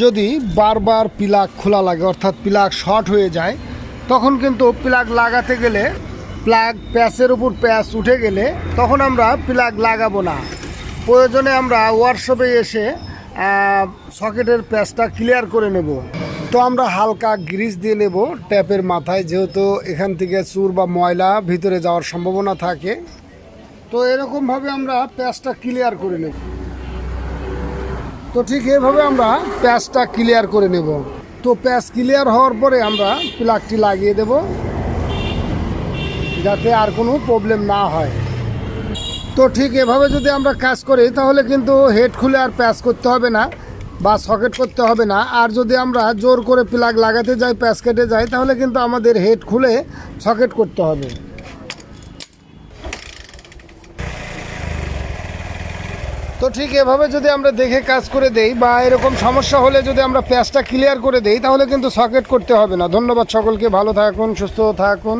যদি বারবার প্লাগ খোলা লাগে, অর্থাৎ প্লাগ শর্ট হয়ে যায়, তখন কিন্তু প্লাগ লাগাতে গেলে প্লাগ প্যাচের উপর প্যাচ উঠে গেলে, তখন আমরা প্লাগ লাগাবো না। প্রয়োজনে আমরা ওয়ার্কশপে এসে সকেটের প্যাচটা ক্লিয়ার করে নেব। তো আমরা হালকা গ্রিস দিয়ে নেব ট্যাপের মাথায়, যেহেতু এখান থেকে চুর বা ময়লা ভিতরে যাওয়ার সম্ভাবনা থাকে। তো এরকমভাবে আমরা প্যাচটা ক্লিয়ার করে নেব। তো ঠিক এভাবে আমরা প্যাচটা ক্লিয়ার করে নেব। তো প্যাচ ক্লিয়ার হওয়ার পরে আমরা প্লাগটি লাগিয়ে দেব, যাতে আর কোনো প্রবলেম না হয়। তো ঠিক এভাবে যদি আমরা কাজ করি, তাহলে কিন্তু হেড খুলে আর প্যাচ করতে হবে না বা সকেট করতে হবে না। আর যদি আমরা জোর করে প্লাগ লাগাতে যাই, প্যাচ কেটে যাই, তাহলে কিন্তু আমাদের হেড খুলে সকেট করতে হবে। তো ঠিক এভাবে যদি আমরা দেখে কাজ করে দেই বা এরকম সমস্যা হলে যদি আমরা প্যাচটা ক্লিয়ার করে দেই, তাহলে কিন্তু সকেট করতে হবে না। ধন্যবাদ সকলকে, ভালো থাকুন, সুস্থ থাকুন।